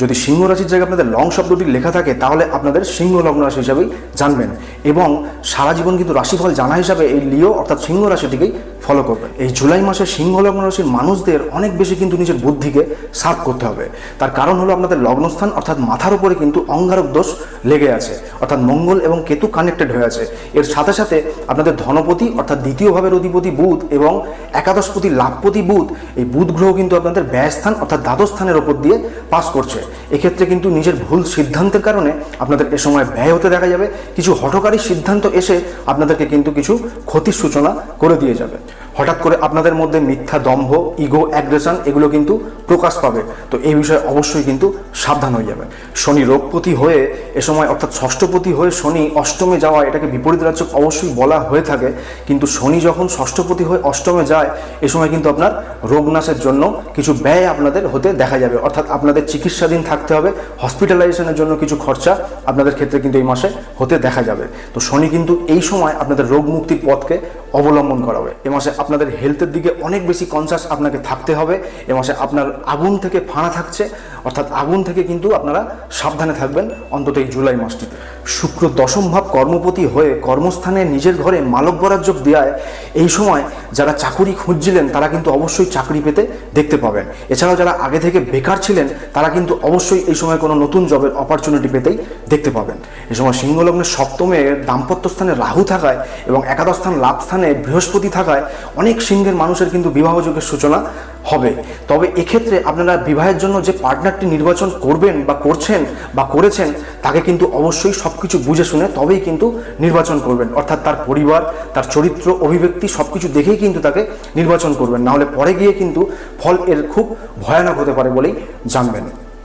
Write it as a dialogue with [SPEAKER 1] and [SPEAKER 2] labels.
[SPEAKER 1] যদি সিংহ রাশির জায়গায় আপনাদের লং শব্দটি লেখা থাকে, তাহলে আপনাদের সিংহ লগ্ন রাশি হিসাবেই জানবেন। এবং সারা জীবন কিন্তু রাশিফল জানা হিসাবে এই লিও অর্থাৎ সিংহ রাশিটিকেই ফলো করবেন এই জুলাই মাসে সিংহ লগ্ন রাশির মানুষদের অনেক বেশি কিন্তু নিজের বুদ্ধিকে সাফ করতে হবে। তার কারণ হলো আপনাদের লগ্নস্থান অর্থাৎ মাথার উপরে কিন্তু অঙ্গারক দোষ লেগে আছে, অর্থাৎ মঙ্গল এবং কেতু কানেক্টেড হয়ে আছে। এর সাথে সাথে আপনাদের ধনপতি অর্থাৎ দ্বিতীয় ভাবের অধিপতি বুধ এবং একাদশপতি লাভপতি বুধ, এই বুধ গ্রহ কিন্তু আপনাদের ব্যয়স্থান অর্থাৎ দ্বাদশ স্থানের ওপর দিয়ে পাস করছে। এক্ষেত্রে কিন্তু নিজের ভুল সিদ্ধান্তের কারণে আপনাদের এ সময় ব্যয় হতে দেখা যাবে, কিছু হঠকারী সিদ্ধান্ত এসে আপনাদেরকে কিন্তু কিছু ক্ষতির সূচনা করে দিয়ে যাবে। হঠাৎ করে আপনাদের মধ্যে মিথ্যা, দম্ভ ইগো অ্যাগ্রেশন এগুলো কিন্তু প্রকাশ পাবে। তো এই বিষয়ে অবশ্যই কিন্তু সাবধান হয়ে যাবেন। শনি রোগপতি হয়ে এ সময় অর্থাৎ ষষ্ঠপতি হয়ে শনি অষ্টমে যাওয়া এটাকে বিপরীত রাজ্য অবশ্যই বলা হয়ে থাকে। কিন্তু শনি যখন ষষ্ঠপতি হয়ে অষ্টমে যায়, এ সময় কিন্তু আপনার রোগনাশের জন্য কিছু ব্যয় আপনাদের হতে দেখা যাবে। অর্থাৎ আপনাদের চিকিৎসাধীন থাকতে হবে হসপিটালাইজেশনের জন্য কিছু খরচা আপনাদের ক্ষেত্রে কিন্তু এই মাসে হতে দেখা যাবে। তো শনি কিন্তু এই সময় আপনাদের রোগ মুক্তির পথকে অবলম্বন করা হবে। এ মাসে আপনাদের হেলথের দিকে অনেক বেশি কনসাস আপনাকে থাকতে হবে। এ মাসে আপনার আগুন থেকে ফাঁড়া থাকছে। অর্থাৎ আগুন থেকে কিন্তু আপনারা সাবধানে থাকবেন অন্তত এই জুলাই মাসটিতে। শুক্র দশম ভাব কর্মপতি হয়ে কর্মস্থানে নিজের ঘরে মালক বরাজ্য দেওয়ায় এই সময় যারা চাকুরি খুঁজছিলেন, তারা কিন্তু অবশ্যই চাকরি পেতে দেখতে পাবেন। এছাড়াও যারা আগে থেকে বেকার ছিলেন, তারা কিন্তু অবশ্যই এই সময় কোনো নতুন জবের অপরচুনিটি পেতেই দেখতে পাবেন। এই সময় সিংহলগ্নের সপ্তমে দাম্পত্য স্থানে রাহু থাকায় এবং একাদশ স্থান লাভ স্থানে বৃহস্পতি থাকায় অনেক সিংহের মানুষের কিন্তু বিবাহ যোগের সূচনা হবে। তবে এক্ষেত্রে আপনারা বিবাহের জন্য যে পার্টনারটি নির্বাচন করবেন বা করছেন বা করেছেন, তাকে কিন্তু অবশ্যই সব কিছু বুঝে শুনে তবেই কিন্তু নির্বাচন করবেন। অর্থাৎ তার পরিবার, তার চরিত্র, অভিব্যক্তি সব কিছু দেখেই কিন্তু তাকে নির্বাচন করবেন। নাহলে পরে গিয়ে কিন্তু ফল এর খুব ভয়ানক হতে পারে বলেই জানবেন।